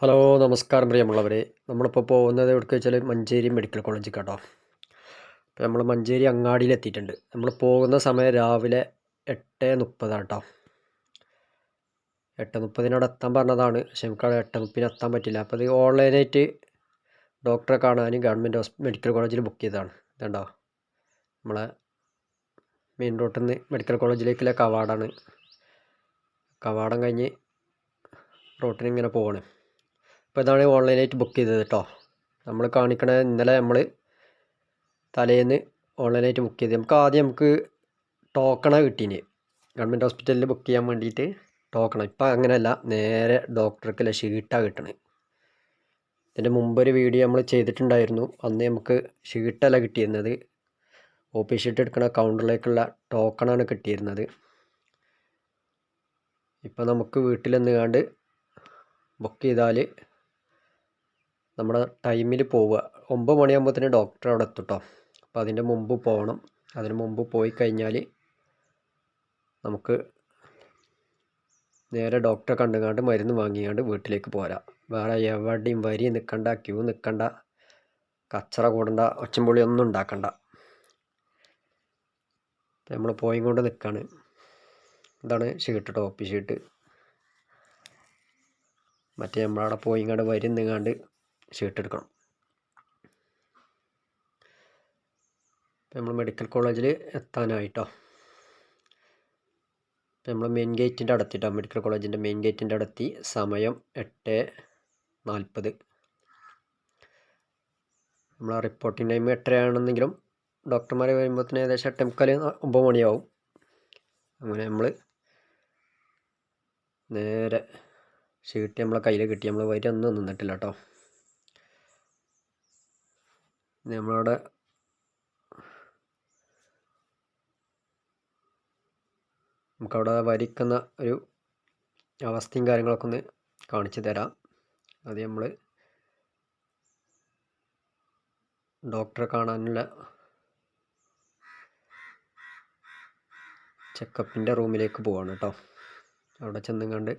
Hello നമസ്കാരം പ്രിയമുള്ളവരെ. നമ്മളിപ്പോൾ പോകുന്നത് എവിടേക്ക് വെച്ചാൽ മഞ്ചേരി മെഡിക്കൽ കോളേജ് കേട്ടോ. അപ്പോൾ നമ്മൾ മഞ്ചേരി അങ്ങാടിയിൽ എത്തിയിട്ടുണ്ട്. നമ്മൾ പോകുന്ന സമയം രാവിലെ എട്ട് മുപ്പതാണ് കേട്ടോ. എട്ട് മുപ്പതിനോട് എത്താൻ പറഞ്ഞതാണ്. പക്ഷേ നമുക്ക് അവിടെ എട്ട് മുപ്പതിന് എത്താൻ പറ്റില്ല. അപ്പോൾ ഇത് ഓൺലൈനായിട്ട് ഡോക്ടറെ കാണാനും ഗവൺമെന്റ് ഹോസ്പി മെഡിക്കൽ കോളേജിൽ ബുക്ക് ചെയ്തതാണ്. ഇതുണ്ടോ? നമ്മളെ മെയിൻ റോട്ടിൽ നിന്ന് മെഡിക്കൽ കോളേജിലേക്കുള്ള കവാടാണ്. കവാടം കഴിഞ്ഞ് റോട്ടിന് ഇങ്ങനെ പോവാണ്. അപ്പോൾ ഇതാണ് ഓൺലൈനായിട്ട് ബുക്ക് ചെയ്തത് കേട്ടോ നമ്മൾ കാണിക്കണ ഇന്നലെ നമ്മൾ തലേന്ന് ഓൺലൈനായിട്ട് ബുക്ക് ചെയ്ത് നമുക്ക് ആദ്യം നമുക്ക് ടോക്കണ കിട്ടീന്. ഗവൺമെന്റ് ഹോസ്പിറ്റലിൽ ബുക്ക് ചെയ്യാൻ വേണ്ടിയിട്ട് ടോക്കണ ഇപ്പം അങ്ങനെയല്ല നേരെ ഡോക്ടർക്കുള്ള ഷീട്ടാണ് കിട്ടണത് ഇതിന്റെ മുമ്പൊരു വീഡിയോ നമ്മൾ ചെയ്തിട്ടുണ്ടായിരുന്നു. അന്ന് നമുക്ക് ഷീട്ടല്ല കിട്ടിയിരുന്നത്. ഒ പി ഷീട്ട് എടുക്കുന്ന കൗണ്ടറിലേക്കുള്ള ടോക്കണാണ് കിട്ടിയിരുന്നത്. ഇപ്പം നമുക്ക് വീട്ടിൽ നിന്നുകാണ്ട് ബുക്ക് ചെയ്താൽ നമ്മുടെ ടൈമിൽ പോവുക. ഒമ്പത് മണിയാകുമ്പോഴത്തേന് ഡോക്ടർ അവിടെ എത്തും കേട്ടോ അപ്പോൾ അതിന്റെ മുമ്പ് പോകണം. അതിന് മുമ്പ് പോയി കഴിഞ്ഞാൽ നമുക്ക് നേരെ ഡോക്ടറെ കണ്ടുകാണ്ട് മരുന്ന് വാങ്ങിയാണ്ട് വീട്ടിലേക്ക് പോരാ. വേറെ എവിടെയും വരി നിൽക്കണ്ട ക്യൂ നിൽക്കണ്ട കച്ചറ കൂടണ്ട ഒച്ചമ്പൊളി ഒന്നും ഉണ്ടാക്കണ്ട. നമ്മൾ പോയി കൊണ്ട് നിൽക്കാണ് ഇതാണ് ഷീട്ട് ടോപ്പ് ഷീട്ട് മറ്റേ നമ്മളവിടെ പോയി ഇങ്ങോട്ട് എടുക്കണം ഇപ്പം നമ്മൾ മെഡിക്കൽ കോളേജിൽ എത്താനായിട്ടോ? ഇപ്പം നമ്മൾ മെയിൻ ഗേറ്റിന്റെ അടുത്തിട്ടോ? മെഡിക്കൽ കോളേജിന്റെ മെയിൻ ഗേറ്റിന്റെ അടുത്തി സമയം എട്ട് നാൽപ്പത്. ആ റിപ്പോർട്ടിംഗ് ടൈം എട്ടരയാണെന്നെങ്കിലും ഡോക്ടർമാർ വരുമ്പോഴത്തേന് ഏകദേശം എട്ടേ മുക്കാൽ ഒമ്പത് മണിയാവും. അങ്ങനെ നമ്മൾ നേരെ ഷീട്ട് നമ്മളെ കയ്യിൽ കിട്ടി. നമ്മൾ വരി ഒന്നും നിന്നിട്ടില്ല കേട്ടോ നമ്മളവിടെ നമുക്കവിടെ വരിക്കുന്ന ഒരു അവസ്ഥയും കാര്യങ്ങളൊക്കെ ഒന്ന് കാണിച്ചു തരാം. അത് നമ്മൾ ഡോക്ടറെ കാണാനുള്ള ചെക്കപ്പിന്റെ റൂമിലേക്ക് പോവാണ് കേട്ടോ. അവിടെ ചെന്നും കണ്ട്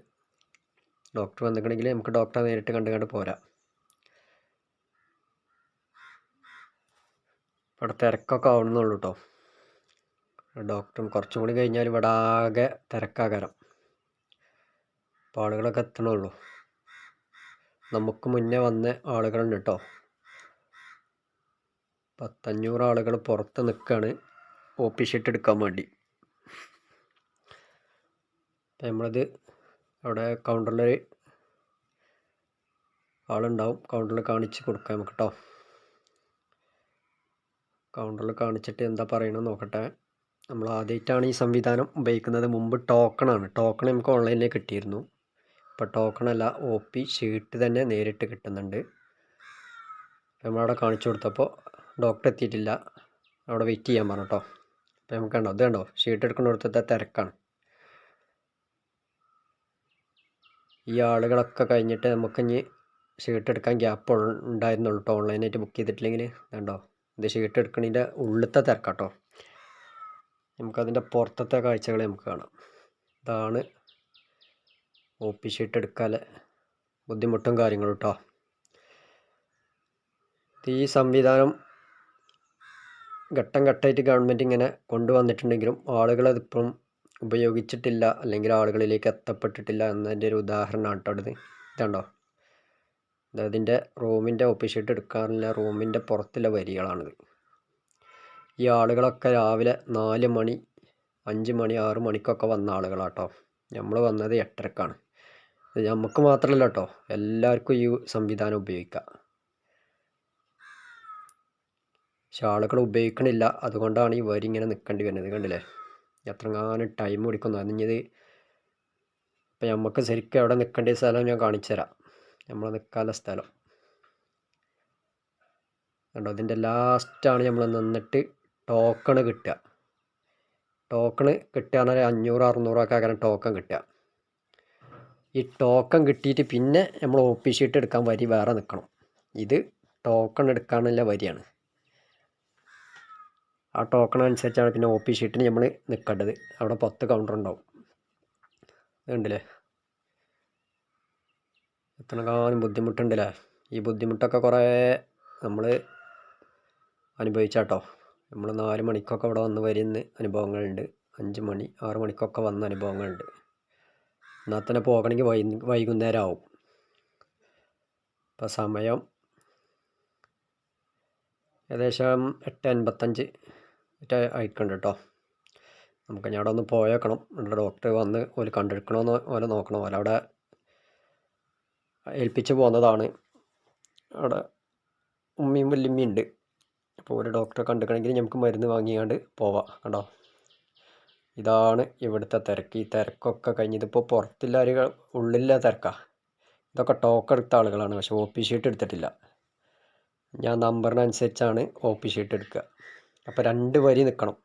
ഡോക്ടർ വന്നിട്ടുണ്ടെങ്കിൽ നമുക്ക് ഡോക്ടറെ നേരിട്ട് കണ്ട് കണ്ട് പോരാ. ഇവിടെ തിരക്കൊക്കെ ആവണമെന്നുള്ളൂ കേട്ടോ ഡോക്ടറും കുറച്ചും കൂടി കഴിഞ്ഞാൽ ഇവിടെ ആകെ തിരക്കാകരം. അപ്പോൾ ആളുകളൊക്കെ എത്തണുള്ളൂ നമുക്ക് മുന്നേ വന്ന ആളുകളുണ്ട് കേട്ടോ. പത്തഞ്ഞൂറ് ആളുകൾ പുറത്ത് നിൽക്കുകയാണ്. ഓപ്പി ഷീറ്റ് എടുക്കാൻ വേണ്ടി. അപ്പം നമ്മളത് അവിടെ കൗണ്ടറിൽ ആളുണ്ടാവും. കൗണ്ടറിൽ കാണിച്ച് കൊടുക്കാം നമുക്ക് കേട്ടോ. കൗണ്ടറിൽ കാണിച്ചിട്ട് എന്താ പറയണമെന്ന് നോക്കട്ടെ. നമ്മൾ ആദ്യമായിട്ടാണ് ഈ സംവിധാനം ഉപയോഗിക്കുന്നത്. മുമ്പ് ടോക്കണാണ് ടോക്കൺ നമുക്ക് ഓൺലൈനിൽ കിട്ടിയിരുന്നു. ഇപ്പോൾ ടോക്കണല്ല ഒ പി ഷീട്ട് തന്നെ നേരിട്ട് കിട്ടുന്നുണ്ട്. നമ്മളവിടെ കാണിച്ചു കൊടുത്തപ്പോൾ ഡോക്ടർ എത്തിയിട്ടില്ല. അവിടെ വെയിറ്റ് ചെയ്യാൻ പറഞ്ഞു കേട്ടോ അപ്പോൾ നമുക്ക് കണ്ടോ? ഇത് കണ്ടോ? ഷീട്ട് എടുക്കുന്നിടത്തത്തെ തിരക്കാണ്. ഈ ആളുകളൊക്കെ കഴിഞ്ഞിട്ട് നമുക്കിനി ഷീട്ട് എടുക്കാൻ ഗ്യാപ്പ് ഉണ്ടായിരുന്നുള്ളൂ കേട്ടോ ഓൺലൈനായിട്ട് ബുക്ക് ചെയ്തിട്ടില്ലെങ്കിൽ കണ്ടോ? ഇത് ഷീട്ട് എടുക്കണതിന്റെ ഉള്ളിലത്തെ തിരക്കാട്ടോ. നമുക്കതിന്റെ പുറത്തത്തെ കാഴ്ചകൾ നമുക്ക് കാണാം. ഇതാണ് ഒ പി ഷീട്ട് എടുക്കാതെ ബുദ്ധിമുട്ടും കാര്യങ്ങളും കേട്ടോ ഈ സംവിധാനം ഘട്ടം ഘട്ടമായിട്ട് ഗവൺമെന്റ് ഇങ്ങനെ കൊണ്ടുവന്നിട്ടുണ്ടെങ്കിലും ആളുകൾ അതിപ്പം ഉപയോഗിച്ചിട്ടില്ല അല്ലെങ്കിൽ ആളുകളിലേക്ക് എത്തപ്പെട്ടിട്ടില്ല എന്നതിന്റെ ഒരു ഉദാഹരണമാണ് കേട്ടോ ഇത്. ഇതുണ്ടോ അതിന്റെ റൂമിന്റെ ഒപ്പി ഷീറ്റ് എടുക്കാറില്ല. റൂമിന്റെ പുറത്തുള്ള വരികളാണിത്. ഈ ആളുകളൊക്കെ രാവിലെ നാല് മണി അഞ്ച് മണി ആറ് മണിക്കൊക്കെ വന്ന ആളുകളാട്ടോ. നമ്മൾ വന്നത് എട്ടരക്കാണ്. നമുക്ക് മാത്രമല്ല കേട്ടോ എല്ലാവർക്കും ഈ സംവിധാനം ഉപയോഗിക്കാം. പക്ഷെ ആളുകൾ ഉപയോഗിക്കണില്ല. അതുകൊണ്ടാണ് ഈ വരി ഇങ്ങനെ നിൽക്കേണ്ടി വരുന്നത്. കണ്ടില്ലേ? എത്രങ്ങാനും ടൈം പിടിക്കുന്നു. അതിഞ്ഞത് ഇപ്പം നമുക്ക് ശരിക്കും എവിടെ നിൽക്കേണ്ട സ്ഥലം ഞാൻ കാണിച്ചു തരാം നമ്മൾ നിൽക്കാനുള്ള സ്ഥലം. കണ്ടോ? അതിന്റെ ലാസ്റ്റാണ് നമ്മൾ നിന്നിട്ട് ടോക്കണ് കിട്ടുക. ടോക്കണ് കിട്ടുക എന്നാൽ അഞ്ഞൂറ് അറുന്നൂറൊക്കെ അങ്ങനെ ടോക്കൺ കിട്ടുക. ഈ ടോക്കൺ കിട്ടിയിട്ട് പിന്നെ നമ്മൾ ഒ പി എടുക്കാൻ വരി വേറെ നിൽക്കണം ഇത് ടോക്കൺ എടുക്കാനുള്ള വരിയാണ്. ആ ടോക്കൺ അനുസരിച്ചാണ് പിന്നെ ഒ പി ഷീറ്റിന് നമ്മൾ നിൽക്കേണ്ടത് അവിടെ പത്ത് കൗണ്ടർ ഉണ്ടാവും. കണ്ടില്ലേ? എത്രകാലം ബുദ്ധിമുട്ടുണ്ടല്ലേ? ഈ ബുദ്ധിമുട്ടൊക്കെ കുറേ നമ്മൾ അനുഭവിച്ചാട്ടോ. നമ്മൾ നാല് മണിക്കൊക്കെ ഇവിടെ വന്ന് വരുന്ന അനുഭവങ്ങളുണ്ട്. അഞ്ച് മണി ആറ് മണിക്കൊക്കെ വന്ന അനുഭവങ്ങളുണ്ട്. എന്നാൽ തന്നെ പോകണമെങ്കിൽ വൈ വൈകുന്നേരം ആവും ഇപ്പം സമയം ഏകദേശം എട്ട് അൻപത്തഞ്ച് അയക്കുന്നുണ്ട് കേട്ടോ. നമുക്ക് ഞാൻ അവിടെ ഒന്ന് പോയേക്കണം. ഇവിടെ ഡോക്ടർ വന്ന് ഓൽ കണ്ടെടുക്കണമെന്ന് ഓലെ നോക്കണം. ഓല അവിടെ ഏൽപ്പിച്ച് പോന്നതാണ്. അവിടെ ഉമ്മയും വല്യമ്മയും ഉണ്ട് അപ്പോൾ ഒരു ഡോക്ടറെ കണ്ടുക്കണമെങ്കിൽ നമുക്ക് മരുന്ന് വാങ്ങിയാണ്ട് പോവാം കേട്ടോ ഇതാണ് ഇവിടുത്തെ തിരക്ക്. ഈ തിരക്കൊക്കെ കഴിഞ്ഞ് ഇതിപ്പോൾ പുറത്തില്ല ഉള്ളില്ല തിരക്കാണ് ഇതൊക്കെ ടോക്ക് എടുത്ത ആളുകളാണ് പക്ഷെ ഒ പി ഷീറ്റ് എടുത്തിട്ടില്ല. ഞാൻ നമ്പറിനനുസരിച്ചാണ് ഒ പി ഷീറ്റ് എടുക്കുക. അപ്പോൾ രണ്ട് വരി നിൽക്കണം.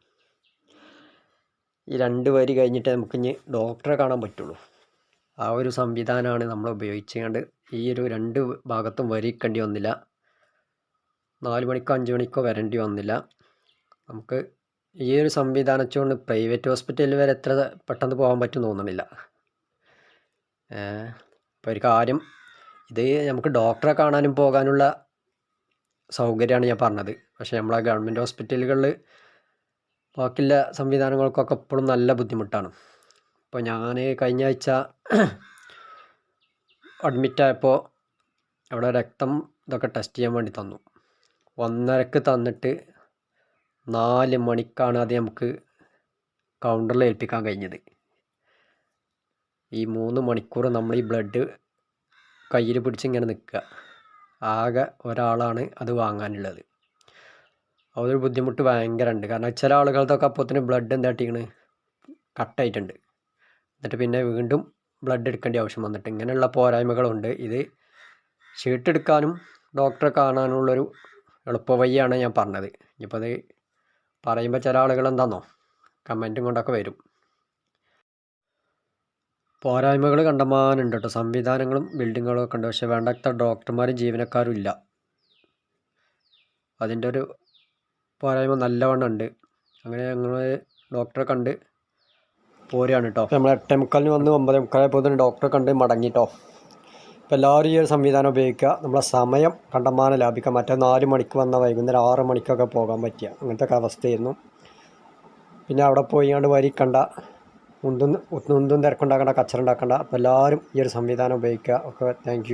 ഈ രണ്ട് വരി കഴിഞ്ഞിട്ട് നമുക്ക് ഇനി ഡോക്ടറെ കാണാൻ പറ്റുള്ളൂ. ആ ഒരു സംവിധാനമാണ് നമ്മൾ ഉപയോഗിച്ചുകൊണ്ട് ഈ ഒരു രണ്ട് ഭാഗത്തും വരി നിൽക്കേണ്ടി വന്നില്ല. നാല് മണിക്കോ അഞ്ച് മണിക്കോ വരേണ്ടി വന്നില്ല. നമുക്ക് ഈ ഒരു സംവിധാനം വെച്ചുകൊണ്ട് പ്രൈവറ്റ് ഹോസ്പിറ്റലിൽ വരെ എത്ര പെട്ടെന്ന് പോകാൻ പറ്റും തോന്നണില്ല. അപ്പോൾ ഒരു കാര്യം ഇത് നമുക്ക് ഡോക്ടറെ കാണാനും പോകാനുള്ള സൗകര്യമാണ് ഞാൻ പറഞ്ഞത്. പക്ഷേ നമ്മളെ ഗവൺമെന്റ് ഹോസ്പിറ്റലുകളിൽ ബാക്കിയുള്ള സംവിധാനങ്ങൾക്കൊക്കെ ഇപ്പോഴും നല്ല ബുദ്ധിമുട്ടാണ്. ഇപ്പോൾ ഞാൻ കഴിഞ്ഞ ആഴ്ച അഡ്മിറ്റായപ്പോൾ അവിടെ രക്തം ഇതൊക്കെ ടെസ്റ്റ് ചെയ്യാൻ വേണ്ടി തന്നു. ഒന്നരക്ക് തന്നിട്ട് നാല് മണിക്കാണ് അത് നമുക്ക് കൗണ്ടറിൽ ഏൽപ്പിക്കാൻ കഴിഞ്ഞത്. ഈ മൂന്ന് മണിക്കൂർ നമ്മൾ ഈ ബ്ലഡ് കയ്യിൽ പിടിച്ച് ഇങ്ങനെ നിൽക്കുക ആകെ ഒരാളാണ് അത് വാങ്ങാനുള്ളത്. അതൊരു ബുദ്ധിമുട്ട് ഭയങ്കരമുണ്ട് കാരണം ചില ആളുകൾക്കൊക്കെ തന്നെ ബ്ലഡ് എന്താ കട്ടായിട്ടുണ്ട് എന്നിട്ട് പിന്നെ വീണ്ടും ബ്ലഡ് എടുക്കേണ്ട ആവശ്യം വന്നിട്ട്. ഇങ്ങനെയുള്ള പോരായ്മകളുണ്ട്. ഇത് ചീട്ടെടുക്കാനും ഡോക്ടറെ കാണാനുള്ളൊരു എളുപ്പ വഴിയാണ് ഞാൻ പറഞ്ഞത്. ഇനിയിപ്പോൾ അത് പറയുമ്പോൾ ചില ആളുകൾ എന്താണെന്നോ കമന്റും കൊണ്ടൊക്കെ വരും. പോരായ്മകൾ കണ്ടമാനുണ്ട് കേട്ടോ സംവിധാനങ്ങളും ബിൽഡിങ്ങുകളും ഒക്കെ ഉണ്ട്. പക്ഷെ വേണ്ടത്ര ഡോക്ടർമാരും ജീവനക്കാരും ഇല്ല. അതിന്റെ ഒരു പോരായ്മ നല്ലവണ്ണം ഉണ്ട്. അങ്ങനെ ഞങ്ങൾ ഡോക്ടറെ കണ്ട് പോരുകയാണ് കേട്ടോ നമ്മൾ എട്ടേ മുക്കാലിന് വന്ന് ഒമ്പതേ മുക്കാലായപ്പോൾ തന്നെ ഡോക്ടറെ കണ്ട് മടങ്ങിട്ടോ അപ്പോൾ എല്ലാവരും ഈ ഒരു സംവിധാനം ഉപയോഗിക്കുക. നമ്മളെ സമയം കണ്ടമാനം ലാഭിക്കാം. മറ്റേ നാല് മണിക്ക് വന്ന വൈകുന്നേരം ആറ് മണിക്കൊക്കെ പോകാൻ പറ്റിയ അങ്ങനത്തെ ഒക്കെ അവസ്ഥയായിരുന്നു. പിന്നെ അവിടെ പോയി കണ്ട് വരിക്കണ്ട ഉന്തും ഉന്തും തിരക്കുണ്ടാക്കണ്ട കച്ചറ ഉണ്ടാക്കണ്ട. അപ്പോൾ എല്ലാവരും ഈ ഒരു സംവിധാനം ഉപയോഗിക്കുക. ഒക്കെ താങ്ക്